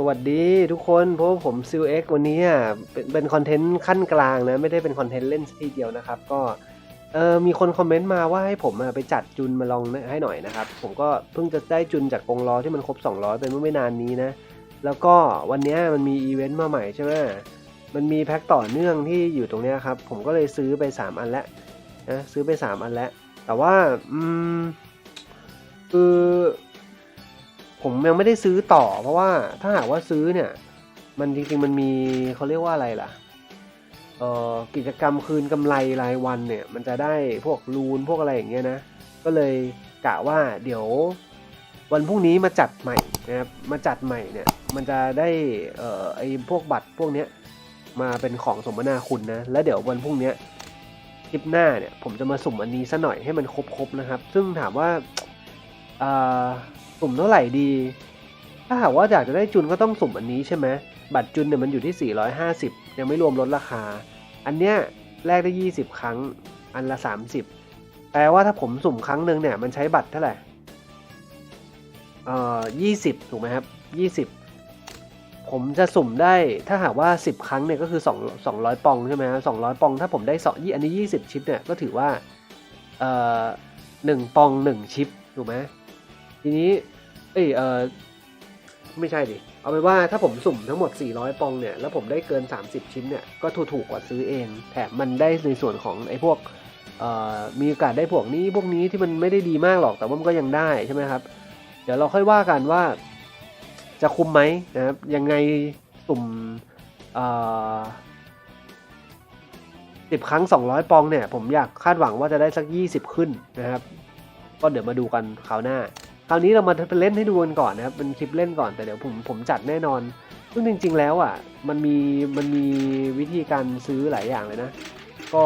สวัสดีทุกคนเพราะผมซิลเอ็กวันนี้อะเป็นเป็นคอนเทนต์ขั้นกลางนะ ไม่ได้เป็นคอนเทนต์เล่นทีเดียวนะครับ ก็เออมีคนคอมเมนต์มาว่าให้ผมอะไปจัดจุนมาลองให้หน่อยนะครับ ผมก็เพิ่งจะได้จุนจากกงล้อที่มันครบ 200 ไปเมื่อไม่นานนี้นะ แล้วก็วันนี้มันมีอีเวนต์มาใหม่ใช่ไหมมันมีแพ็คต่อเนื่องที่อยู่ตรงเนี้ยครับ ผมก็เลยซื้อไป 3 อันแล้วนะซื้อไป 3 อันแล้วแต่ว่าอืมคือ ผมยังไม่ได้ซื้อต่อ เพราะว่าถ้าหากว่าซื้อเนี่ย มันจริงๆมันมีเขาเรียกว่าอะไรล่ะเอ่อกิจกรรมคืนกำไรรายวันเนี่ย มันจะได้พวกรูนพวกอะไรอย่างเงี้ยนะ ก็เลยกะว่าเดี๋ยววันพรุ่งนี้มาจัดใหม่นะครับมาจัดใหม่เนี่ย มันจะได้เอ่อไอพวกบัตรพวกเนี้ยมาเป็นของสมนาคุณนะ แล้วเดี๋ยววันพรุ่งนี้คลิปหน้าเนี่ย ผมจะมาสุ่มอันนี้ซะหน่อยให้มันครบๆนะครับ ซึ่งถามว่าอ่า สุ่มเท่าไหร่ดี ถ้าหากว่าอยากจะได้จุนก็ต้องสุ่มอันนี้ใช่ไหมบัตรจุนเนี่ยมันอยู่ที่ 450 ยังไม่รวมลดราคา อันเนี้ยแลกได้ 20 ครั้ง อันละ 30 แปลว่าถ้าผมสุ่มครั้งหนึ่งเนี่ยมันใช้บัตรเท่าไหร่ เอ่อ20 ถูกไหมครับ 20 ผมจะสุ่มได้ถ้าหากว่า 10 ครั้งเนี่ยก็คือ2 200 ปองใช่ไหมฮะ200 ปอง ถ้าผมได้2อันนี้ 20 ชิปเนี่ยก็ถือว่า เอ่อ1ปอง 1 ชิป ถูกไหม ทีนี้ เอ้ยเออไม่ใช่ดิ เอาเป็นว่าถ้าผมสุ่มทั้งหมด 400 ปองเนี่ย แล้วผมได้เกิน 30 ชิ้นเนี่ย ก็ถูกถูกกว่าซื้อเอง แถมมันได้ในส่วนของไอ้พวกมีโอกาสได้พวกนี้พวกนี้ที่มันไม่ได้ดีมากหรอกแต่ว่ามันก็ยังได้ใช่ไหมครับ เดี๋ยวเราค่อยว่ากันว่าจะคุ้มไหมนะครับยังไงสุ่มสิบครั้ง 200 ปองเนี่ย ผมอยากคาดหวังว่าจะได้สัก 20 ขึ้นนะครับ ก็เดี๋ยวมาดูกันคราวหน้า คราวนี้เรามาเล่นให้ดูกันก่อนนะครับเป็นคลิปเล่นก่อนแต่เดี๋ยวผมผมจัดแน่นอนซึ่งจริง ๆ แล้วอะมันมีมันมีวิธีการซื้อหลายอย่างเลยนะ ก็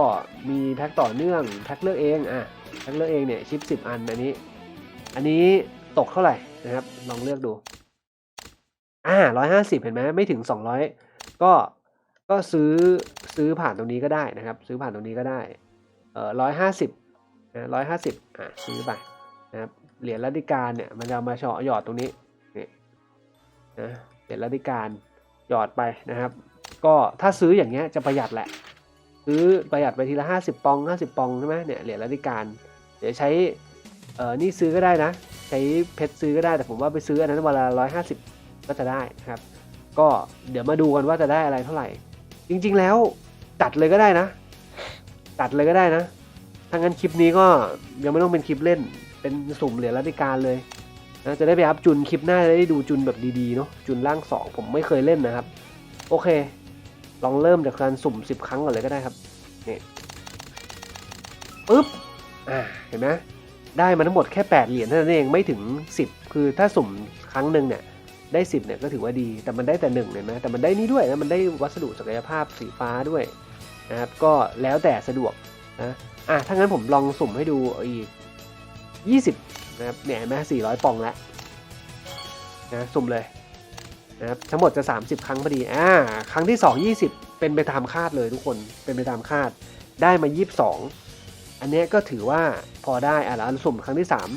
มีแพ็คต่อเนื่องแพ็คเลือกเองอะแพ็คเลือกเองเนี่ยชิป 10 อันอันนี้ อันนี้ตกเท่าไหร่นะครับ ลองเลือกดูอ่าร้อยห้าสิบเห็นไหมไม่ถึงสองร้อยก็ก็ซื้อซื้อผ่านตรงนี้ก็ได้นะครับ ซื้อผ่านตรงนี้ก็ได้เอ่อร้อยห้าสิบนะร้อยห้าสิบอะซื้อไปนะครับ เหรียญรัติการเนี่ยมันจะมาเฉาะหยอดตรงนี้นี่นะเหรียญรัติการหยอดไปนะครับ ก็ถ้าซื้ออย่างเงี้ยจะประหยัดแหละ ซื้อประหยัดไปทีละห้าสิบปองห้าสิบปองใช่ไหมเนี่ยเหรียญรัติการเดี๋ยวใช้เออนี่ซื้อก็ได้นะ ใช้เพชรซื้อก็ได้แต่ผมว่าไปซื้ออันนั้นวันละร้อยห้าสิบก็จะได้นะครับ ก็เดี๋ยวมาดูกันว่าจะได้อะไรเท่าไหร่ จริง ๆแล้วจัดเลยก็ได้นะจัดเลยก็ได้นะถ้างั้นคลิปนี้ก็ยังไม่ต้องเป็นคลิปเล่น เป็นสุ่มเหรียญรัติการเลยนะจะได้ไปอัพจุนคลิปหน้าจะได้ดูจุนแบบดีๆเนาะจุนล่างสองผมไม่เคยเล่นนะครับ โอเค ลองเริ่มจากการสุ่มสิบครั้งก่อนเลยก็ได้ครับนี่ปึ๊บอ่าเห็นไหมได้มาทั้งหมดแค่ 8 เหรียญเท่านั้นเองไม่ถึง 10 คือถ้าสุ่มครั้งหนึ่งเนี่ยได้ 10เนี่ยก็ถือว่าดีแต่มันได้แต่หนึ่งเลยนะแต่มันได้นี่ด้วยนะมันได้วัสดุศักยภาพสีฟ้าด้วยนะครับก็แล้วแต่สะดวกนะอะถ้างั้นผมลองสุ่มให้ดูอีก 20นะครับเนี่ยเห็นไหม400 ปองแล้วนะสุ่มเลยนะครับทั้งหมดจะ 30 ครั้งพอดีอ่าครั้งที่ 2 20 เป็นไปตามคาดเลยทุกคนเป็นไปตามคาดได้มา 22 อันนี้ก็ถือว่าพอได้อะแล้วสุ่มครั้งที่สาม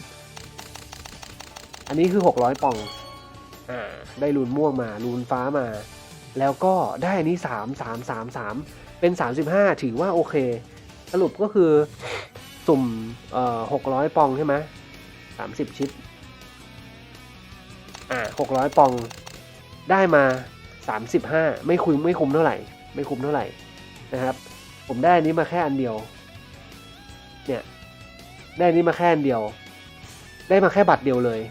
อันนี้คือหกร้อยปองอ่าได้รูนม่วงมารูนฟ้ามา แล้วก็ได้อันนี้สามสามสามสามเป็นสามสิบห้าถือว่าโอเค สรุปก็คือ สุ่มเอ่อหกร้อยปองใช่ไหมสามสิบชิปอ่าหกร้อยปองได้มาสามสิบห้าไม่คุ้มไม่คุ้มเท่าไหร่ ไม่คุ้มเท่าไหร่นะครับ ผมได้อันนี้มาแค่อันเดียว เนี่ย ได้อันนี้มาแค่อันเดียว ได้มาแค่บัตรเดียวเลย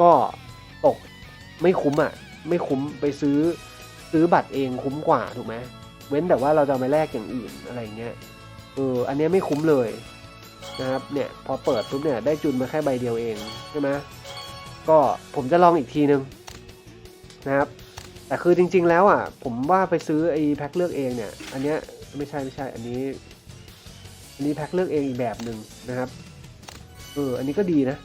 ก็ตกไม่คุ้มอะ ไม่คุ้มไปซื้อซื้อบัตรเองคุ้มกว่าถูกไหมเว้นแต่ว่าเราจะเอาไปแลกอย่างอื่นอะไรเงี้ย เอออันนี้ไม่คุ้มเลยนะครับเนี่ยพอเปิดปุ๊บเนี่ยได้จุนมาแค่ใบเดียวเองใช่ไหมก็ผมจะลองอีกทีนึงนะครับแต่คือจริง ๆ แล้วอะผมว่าไปซื้อไอ้แพ็คเลือกเองเนี่ย อันเนี้ยไม่ใช่ไม่ใช่ อันนี้ อันนี้แพ็คเลือกเองอีกแบบหนึ่งนะครับเอออันนี้ก็ดีนะ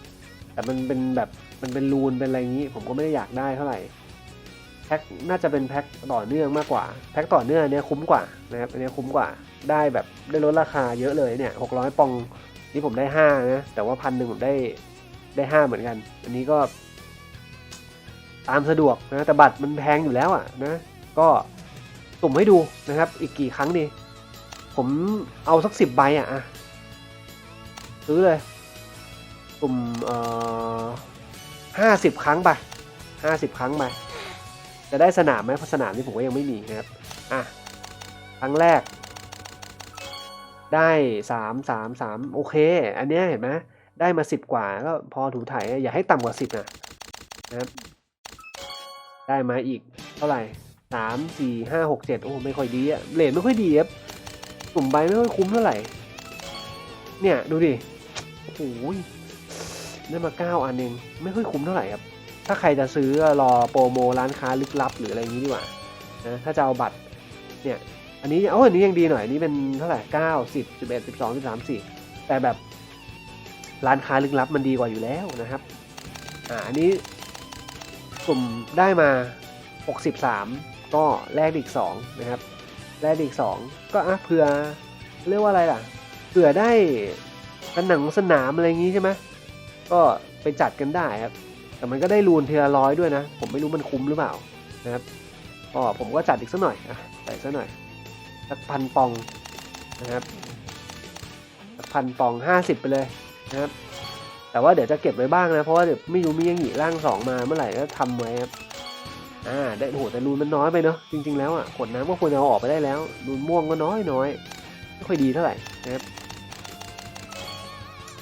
แต่มันเป็นแบบมันเป็นรูนเป็นอะไรงนี้ ผมก็ไม่ได้อยากได้เท่าไหร่ พ็คน่าจะเป็นแพ็คต่อเนื่องมากกว่า แพ็คต่อเนื่องเนี้ยคุ้มกว่านะครับอันเนี้ยคุ้มกว่าได้แบบได้ลดราคาเยอะเลยเนี่ยหกร้อยปองนี่ผมได้ห้านะแต่ว่าพันหนึ่งผมได้ได้ห้าเหมือนกัน อันนี้ก็ ตามสะดวกนะแต่บัตรมันแพงอยู่แล้วอะนะก็สุ่มให้ดูนะครับ อีกกี่ครั้งดี ผมเอาสักสิบใบอะอะซื้อเลยสุ่มเอ่อห้าสิบครั้งไปห้าสิบครั้งไป จะได้สนามไหมเพราะสนามนี่ผมก็ยังไม่มีนะครับ อะ ครั้งแรก ได้สามสามสามโอเค อันเนี้ยเห็นไหมได้มาสิบกว่าก็พอถูถ่ายอย่าให้ต่ำกว่าสิบนะนะครับ ได้มาอีกเท่าไหร่สามสี่ห้าหกเจ็ดโอ้ไม่ค่อยดีอะเลทไม่ค่อยดีครับกลุ่มใบไม่ค่อยคุ้มเท่าไหร่ เนี่ยดูดิ โอ้โหได้มาเก้าอันเองไม่ค่อยคุ้มเท่าไหร่ครับ ถ้าใครจะซื้อรอโปรโมร้านค้าลึกลับหรืออะไรอย่างนี้ดีกว่านะถ้าจะเอาบัตรเนี่ยอันนี้เอาอันนี้ยังดีหน่อยอันนี้เป็นเท่าไหร่เก้าสิบสิบเอ็ดสิบสองสิบสามสี่แต่แบบร้านค้าลึกลับมันดีกว่าอยู่แล้วนะครับอ่าอันนี้กลุ่มได้มา 63 ก็แลกอีก2นะครับแลกอีก 2 ก็อะเผื่อเรียกว่าอะไรล่ะเผื่อได้สนังสนามอะไรอย่างงี้ใช่ไหมก็ไปจัดกันได้ครับ แต่มันก็ได้รูนทีละร้อยด้วยนะ ผมไม่รู้มันคุ้มหรือเปล่านะครับก็ผมก็จัดอีกสักหน่อยอะใส่สักหน่อยสักพันปองนะครับสักพันปองห้าสิบไปเลยนะครับแต่ว่าเดี๋ยวจะเก็บไว้บ้างนะเพราะว่าเดี๋ยวไม่รู้มียังหยีร่างสองมาเมื่อไหร่ก็ทำไว้ครับอ่าได้โหแต่รูนมันน้อยไปเนาะจริง ๆ แล้วอะขวดน้ำก็ควรจะเอาออกไปได้แล้วรูนม่วงก็น้อยน้อยไม่ค่อยดีเท่าไหร่นะครับ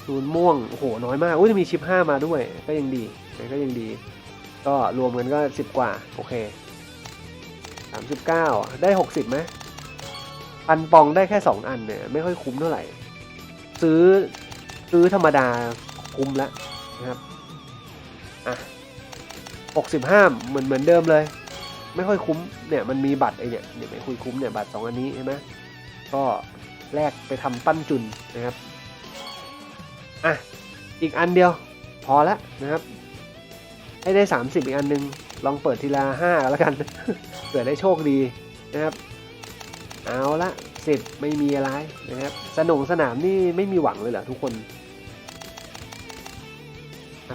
รูนม่วงโอ้โหน้อยมากอุ้ยจะมีชิปห้ามาด้วยก็ยังดี ก็ยังดี ก็รวมกันก็สิบกว่า โอเคสามสิบเก้าได้หกสิบไหมปันปองได้แค่สองอันเนี่ย ไม่ค่อยคุ้มเท่าไหร่ ซื้อซื้อธรรมดาคุ้มแล้วนะครับ อะหกสิบห้าเหมือนเหมือนเดิมเลย ไม่ค่อยคุ้มเนี่ยมันมีบัตรไอเนี่ยเนี่ยไม่คุยคุ้มเนี่ยบัตรสองอันนี้ใช่ไหมก็แลกไปทำปั้นจุนนะครับ อะ อีกอันเดียวพอและนะครับ ให้ได้สามสิบอีกอันหนึง ลองเปิดทีละห้าแล้วกันเผื่อได้โชคดีนะครับ เอาละสิบไม่มีอะไรนะครับ สนงสนามนี่ไม่มีหวังเลยเหรอทุกคน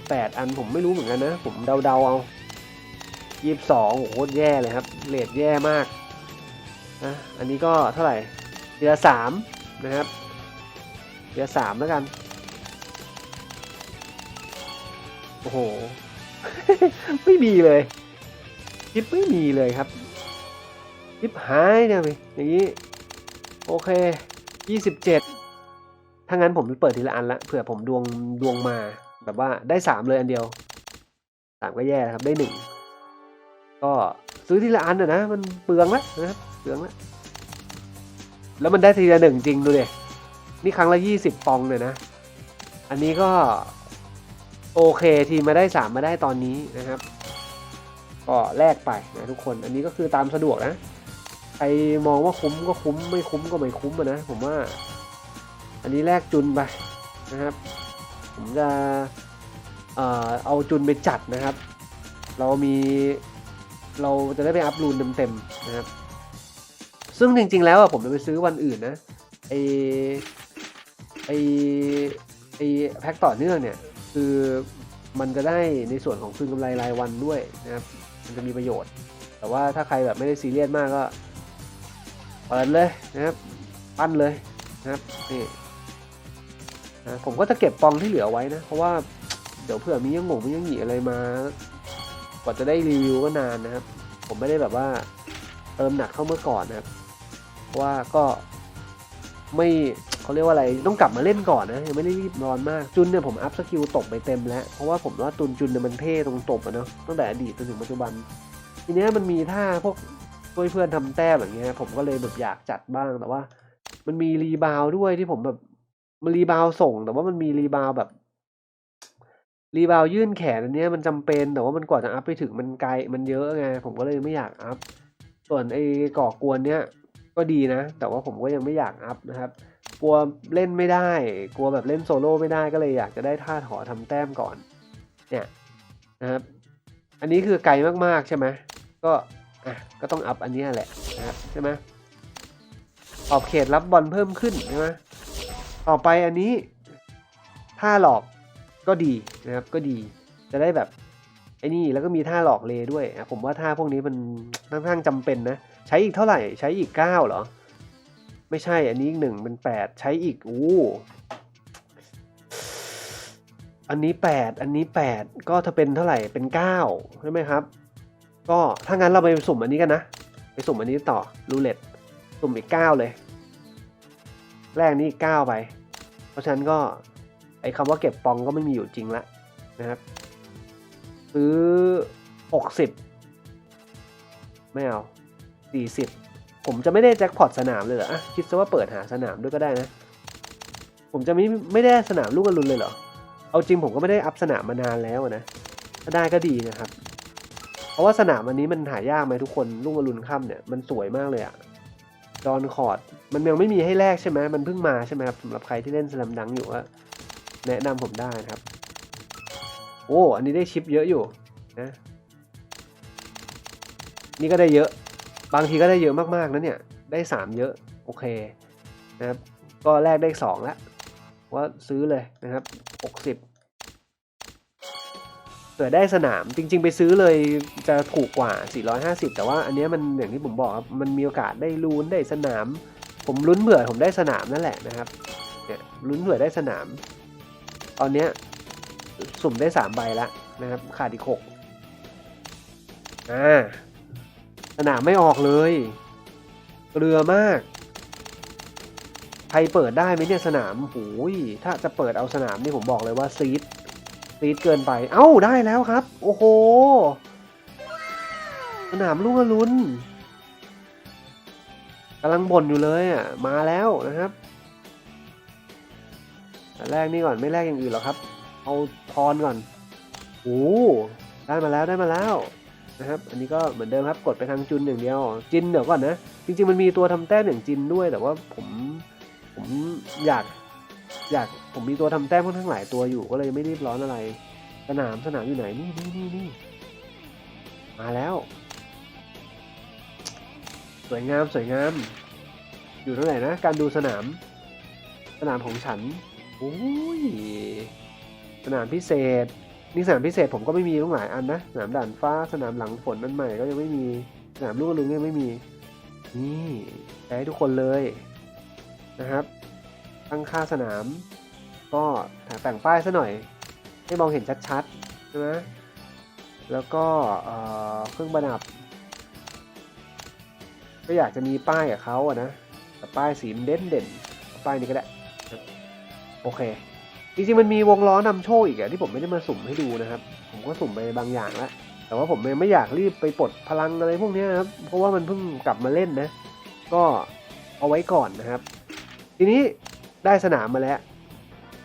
แปดอันผมไม่รู้เหมือนกันนะ ผมเดาๆเอายี่สิบสองโอ้โหโคตรแย่เลยครับเลทแย่มากนะอันนี้ก็เท่าไหร่เดือสามนะครับเดือสามแล้วกัน โอ้โห ไม่มีเลยทิปไม่มีเลยครับทิปหายเนี่ยไปอย่างนี้ โอเคยี่สิบเจ็ดถ้างั้นผมเปิดทีละอันละเผื่อผมดวงดวงมา แบบว่าได้สามเลยอันเดียวสามก็แย่ครับได้หนึ่งก็ซื้อทีละอันนะนะมันเปลืองแล้วนะครับเปลืองแล้วแล้วมันได้ทีละหนึ่งจริงดูดินี่ครั้งละยี่สิบปองเลยนะ อันนี้ก็ โอเคทีมาได้สามมาได้ตอนนี้นะครับ ก็แลกไปนะทุกคนอันนี้ก็คือตามสะดวกนะใครมองว่าคุ้มก็คุ้มไม่คุ้มก็ไม่คุ้มนะผมว่า อันนี้แลกจุนไปนะครับ ผมจะเอ่อเอาจุนไปจัดนะครับ เรามีเราจะได้ไปอัพรูนเต็มๆนะครับ ซึ่งจริง ๆ แล้วอะผมจะไปซื้อวันอื่นนะไอไอไอแพ็คต่อเนื่องเนี่ย คือมันจะได้ในส่วนของคืนกำไรรายวันด้วยนะครับ มันจะมีประโยชน์ แต่ว่าถ้าใครแบบไม่ได้ซีเรียสมากก็เปิดเลยนะครับปั้นเลยนะครับนี่นะผมก็จะเก็บปองที่เหลือไว้นะ เพราะว่าเดี๋ยวเผื่อมียังหงมียังหยีอะไรมากว่าจะได้รีวิวก็นานนะครับ ผมไม่ได้แบบว่าเติมหนักเข้าเมื่อก่อนนะครับ เพราะว่าก็ไม่ เขาเรียกว่าอะไรต้องกลับมาเล่นก่อนนะยังไม่ได้รีบรอนมากจุนเนี่ยผมอัพสกิลตกไปเต็มแล้วเพราะว่าผมว่าตุนจุนเนี่ยมันเท่ตรงตบอะเนาะตั้งแต่อดีตจนถึงปัจจุบัน ทีเนี้ยมันมีท่าพวกช่วยเพื่อนทำแต้มอย่างเงี้ยผมก็เลยแบบอยากจัดบ้างแต่ว่า มันมีรีบาวด้วยที่ผมแบบมันรีบาวส่ง แต่ว่ามันมีรีบาวแบบรีบาวยื่นแขนอันเนี้ยมันจำเป็นแต่ว่ามันกว่าจะอัพไปถึงมันไกลมันเยอะไงผมก็เลยไม่อยากอัพส่วนไอ้ก่อกวนเนี้ยก็ดีนะ แต่ว่าผมก็ยังไม่อยากอัพนะครับ กลัวเล่นไม่ได้ กลัวแบบเล่นโซโล่ไม่ได้ก็เลยอยากจะได้ท่าถอทำแต้มก่อน เนี่ยนะครับ อันนี้คือไกลมากๆใช่ไหมก็อะก็ต้องอัพอันนี้แหละนะครับใช่ไหมขอบเขตรับบอลเพิ่มขึ้นใช่ไหมต่อไปอันนี้ท่าหลอกก็ดีนะครับก็ดีจะได้แบบไอ้นี่แล้วก็มีท่าหลอกเลด้วยอะผมว่าท่าพวกนี้มันค่อนข้างจำเป็นนะ ใช้อีกเท่าไหร่ใช้อีกเก้าเหรอ ไม่ใช่อันนี้อีกหนึ่งเป็นแปดใช้อีกอู้อันนี้แปดอันนี้แปดก็ถ้าเป็นเท่าไหร่เป็นเก้าใช่ไหมครับ ก็ถ้างั้นเราไปสุ่มอันนี้กันนะ ไปสุ่มอันนี้ต่อรูเล็ตสุ่มอีกเก้าเลย แรกนี้อีกเก้าไป เพราะฉะนั้นก็ไอ้คำว่าเก็บปองก็ไม่มีอยู่จริงละนะครับ ซื้อหกสิบไม่เอาสี่สิบ ผมจะไม่ได้แจ็คพอตสนามเลยเหรอคิดซะว่าเปิดหาสนามด้วยก็ได้นะ ผมจะไม่ไม่ได้สนามลูกอรุณเลยเหรอ เอาจริงผมก็ไม่ได้อัพสนามมานานแล้วนะถ้าได้ก็ดีนะครับ เพราะว่าสนามอันนี้มันหายากไหมทุกคนลูกอรุณค่ำเนี่ยมันสวยมากเลยอะดอนคอร์ดมันยังไม่มีให้แลกใช่ไหมมันเพิ่งมาใช่ไหมครับสำหรับใครที่เล่นสลัมดังอยู่ก็แนะนำผมได้นะครับ โอ้ อันนี้ได้ชิปเยอะอยู่นะ นี่ก็ได้เยอะ บางทีก็ได้เยอะมากๆนะเนี่ย ได้สามเยอะ โอเคนะครับ ก็แลกได้สองแล้ว ว่าซื้อเลยนะครับหกสิบเผื่อได้สนามจริง ๆ ไปซื้อเลยจะถูกกว่า 450 แต่ว่าอันเนี้ยมันอย่างที่ผมบอกครับมันมีโอกาสได้ลุ้นได้สนาม ผมลุ้นเผื่อผมได้สนามนั่นแหละนะครับเนี่ยลุ้นเผื่อได้สนาม ตอนเนี้ยสุ่มได้สามใบแล้วนะครับ ขาดอีกหกอ่า สนามไม่ออกเลย เรือมาก ใครเปิดได้ไหมเนี่ยสนามโอ้ยถ้าจะเปิดเอาสนามนี่ผมบอกเลยว่าซีดซีดเกินไป เอ้าได้แล้วครับ โอ้โห สนามลูกอรุณกำลังบ่นอยู่เลยอะ มาแล้วนะครับแรกนี่ก่อนไม่แรกอย่างอื่นหรอกครับ เอาทอนก่อนโอ้ได้มาแล้วได้มาแล้ว นะครับ อันนี้ก็เหมือนเดิมครับ กดไปทางจุนอย่างเดียว จินเดี๋ยวก่อนนะ จริง ๆ มันมีตัวทำแต้มอย่างจินด้วย แต่ว่าผมผมอยากอยากผมมีตัวทำแต้มค่อนข้างหลายตัวอยู่ ก็เลยไม่รีบร้อนอะไร สนามสนามอยู่ไหน นี่นี่นี่นี่มาแล้ว สวยงามสวยงาม อยู่เท่าไหร่นะ การดูสนาม สนามของฉันโอ้ยสนามพิเศษ นี่สนามพิเศษผมก็ไม่มีต้องหลายอันนะสนามด่านฟ้าสนามหลังฝนนั่นใหม่ก็ยังไม่มีสนามลูกกระลึงก็ยังไม่มี นี่ใช้ให้ทุกคนเลยนะครับ ตั้งค่าสนาม ก็แต่งป้ายซะหน่อย ให้มองเห็นชัดๆใช่ไหมแล้วก็เอ่อเครื่องประดับ ก็อยากจะมีป้ายกับเขาอะนะแต่ป้ายสีมันเด่นเด่นๆป้ายนี้ก็ได้ครับโอเค จริงๆมันมีวงล้อนำโชคอีกอะที่ผมไม่ได้มาสุ่มให้ดูนะครับ ผมก็สุ่มไปบางอย่างแล้วแต่ว่าผมไม่อยากรีบไปปลดพลังอะไรพวกนี้นะครับ เพราะว่ามันเพิ่งกลับมาเล่นนะ ก็เอาไว้ก่อนนะครับ ทีนี้ได้สนามมาแล้ว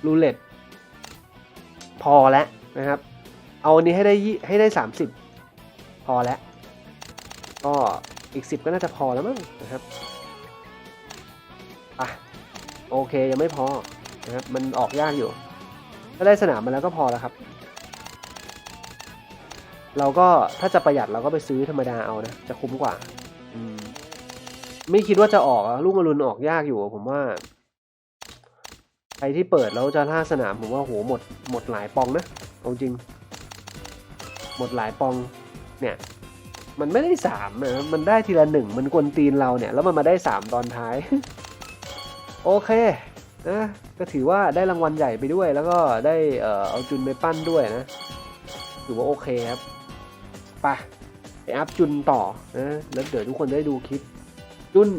รูเล็ตพอแล้วนะครับ เอาอันนี้ให้ได้ให้ได้สามสิบพอแล้วก็อีกสิบก็น่าจะพอแล้วมั้งนะครับอะโอเคยังไม่พอ นะครับ มันออกยากอยู่ถ้าได้สนามมาแล้วก็พอแล้วครับ เราก็ถ้าจะประหยัดเราก็ไปซื้อธรรมดาเอานะ จะคุ้มกว่า อืม ไม่คิดว่าจะออกลูกอรุณออกยากอยู่ ผมว่าใครที่เปิดแล้วจะล่าสนามผมว่าโหหมดหมดหลายปองนะเอาจริง หมดหลายปอง เนี่ย มันไม่ได้สามนะมันได้ทีละหนึ่งมันกวนตีนเราเนี่ย แล้วมันมาได้สามตอนท้าย โอเคนะ ก็ถือว่าได้รางวัลใหญ่ไปด้วย แล้วก็ได้เอ่อเอาจุนไปปั้นด้วยนะ ถือว่าโอเคครับไปไปอัพจุนต่อนะ แล้วเดี๋ยวทุกคนได้ดูคลิป จุน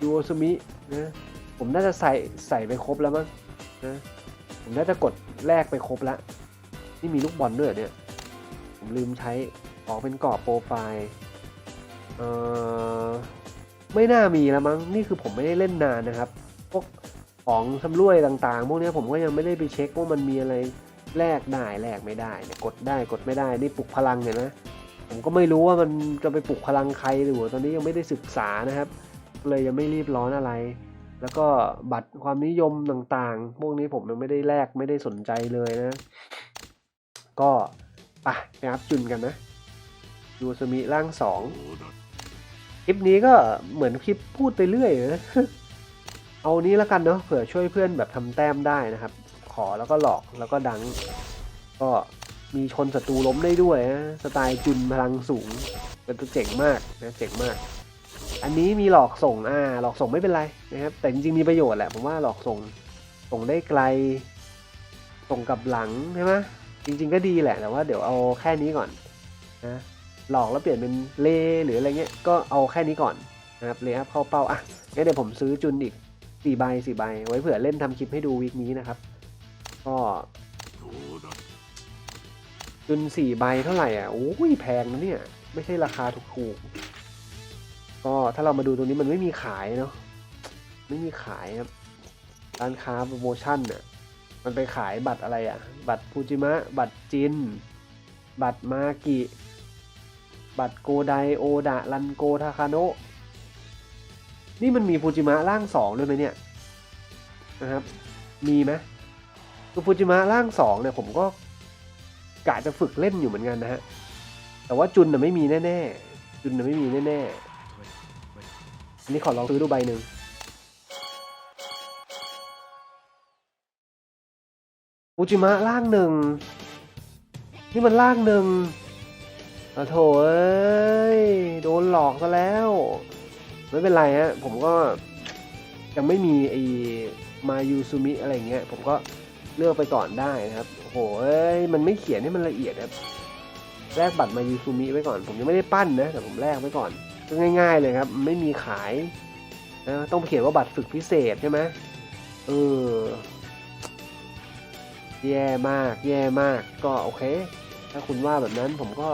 ยูโอซมินะ ผมน่าจะใส่ใส่ไปครบแล้วมั้งนะ ผมน่าจะกดแลกไปครบแล้ว นี่มีลูกบอลด้วยเหรอเนี่ย ผมลืมใช้ออกเป็นกรอบโปรไฟล์เอ่อไม่น่ามีแล้วมั้ง นี่คือผมไม่ได้เล่นนานนะครับ พวก ของสำรวยต่างๆ พวกนี้ผมก็ยังไม่ได้ไปเช็คว่ามันมีอะไรแลกได้แลกไม่ได้เนี่ยกดได้กดไม่ได้นี่ปลุกพลังเห็นไหมผมก็ไม่รู้ว่ามันจะไปปลุกพลังใครหรือตอนนี้ยังไม่ได้ศึกษานะครับ เลยยังไม่รีบร้อนอะไร แล้วก็บัตรความนิยมต่างๆ พวกนี้ผมยังไม่ได้แลกไม่ได้สนใจเลยนะ ก็ไปไปอัพจุนกันนะยูสมิร่างสองคลิปนี้ก็เหมือนคลิปพูดไปเรื่อยนะ เอานี้แล้วกันเนาะเผื่อช่วยเพื่อนแบบทำแต้มได้นะครับ ขอแล้วก็หลอกแล้วก็ดัง ก็มีชนศัตรูล้มได้ด้วยนะสไตล์จุนพลังสูงเป็นตัวเจ๋งมากนะเจ๋งมาก อันนี้มีหลอกส่งอ่าหลอกส่งไม่เป็นไรนะครับ แต่จริงๆมีประโยชน์แหละผมว่าหลอกส่งส่งได้ไกลส่งกับหลังใช่ไหมจริง ๆ ก็ดีแหละแต่ว่าเดี๋ยวเอาแค่นี้ก่อนนะหลอกแล้วเปลี่ยนเป็นเลหรืออะไรเงี้ยก็เอาแค่นี้ก่อนนะครับเลอัพเข้าเป้าอะงั้นเดี๋ยวผมซื้อจุนอีก สี่ใบสี่ใบ ไว้เผื่อเล่นทำคลิปให้ดูวีคนี้นะครับ ก็จุนสี่ใบเท่าไหร่อะโอ้ยแพงนะเนี่ย ไม่ใช่ราคาถูกๆ ก็ถ้าเรามาดูตรงนี้มันไม่มีขายเนาะ ไม่มีขายครับ ร้านค้าโปรโมชั่นเนี่ยมันไปขายบัตรอะไรอะ บัตรฟูจิมะ บัตรจิน บัตรมากิ บัตรโกไดโอดะรันโกทาคาโนะ นี่มันมีฟูจิมะร่างสองด้วยไหมเนี่ยนะครับ มีไหมคือฟูจิมะร่างสองเนี่ยผมก็กะจะฝึกเล่นอยู่เหมือนกันนะฮะ แต่ว่าจุนน่ะไม่มีแน่ๆ จุนน่ะไม่มีแน่ๆ อันนี้ขอลองซื้อดูใบหนึ่งฟูจิมะร่างหนึ่ง นี่มันร่างหนึ่งอะโถเอ้ย โดนหลอกซะแล้ว ไม่เป็นไรฮะผมก็ยังไม่มีไอมายูซูมิอะไรเงี้ย ผมก็เลือกไปก่อนได้นะครับโอ้โหเอ้ยมันไม่เขียนให้มันละเอียดครับแลกบัตรมายูซูมิไว้ก่อน ผมยังไม่ได้ปั้นนะแต่ผมแลกไว้ก่อนก็ง่าย ๆ เลยครับ ไม่มีขายนะต้องเขียนว่าบัตรฝึกพิเศษใช่ไหมเออแย่มาก แย่มากก็โอเค ถ้าคุณว่าแบบนั้นผมก็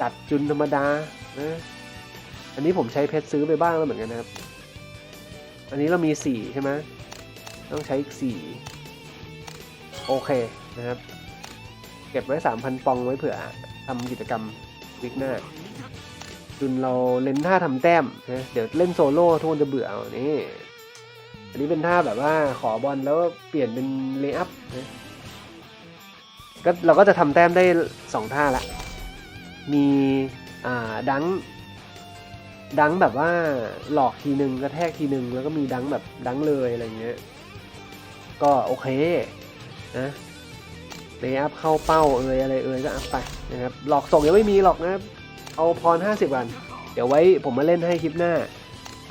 จัดจุนธรรมดานะ อันนี้ผมใช้เพชรซื้อไปบ้างแล้วเหมือนกันนะครับ อันนี้เรามีสี่ใช่ไหมต้องใช้อีกสี่โอเคนะครับ เก็บไว้สามพันปองไว้เผื่อทำกิจกรรมวิกหน้าจุนเราเล่นท่าทำแต้มนะเดี๋ยวเล่นโซโล่ทุกคนจะเบื่อเอานี่อันนี้เป็นท่าแบบว่าขอบอลแล้วเปลี่ยนเป็นเลย์อัพนะก็เราก็จะทำแต้มได้สองท่าละ มีอ่าดัง ดังแบบว่าหลอกทีหนึ่งกระแทกทีหนึ่งแล้วก็มีดังแบบดังเลยอะไรเงี้ย ก็โอเคนะเลย์อัพเข้าเป้าเอยอะไรเอยก็อัพไปนะครับ หลอกส่งยังไม่มีหรอกนะครับ เอาพร 50 วัน เดี๋ยวไว้ผมมาเล่นให้คลิปหน้า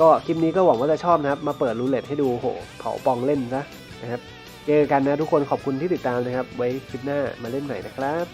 ก็คลิปนี้ก็หวังว่าจะชอบนะครับ มาเปิดรูเล็ตให้ดูโหเผาปองเล่นซะนะครับ เจอกันนะทุกคนขอบคุณที่ติดตามนะครับ ไว้คลิปหน้ามาเล่นใหม่นะครับ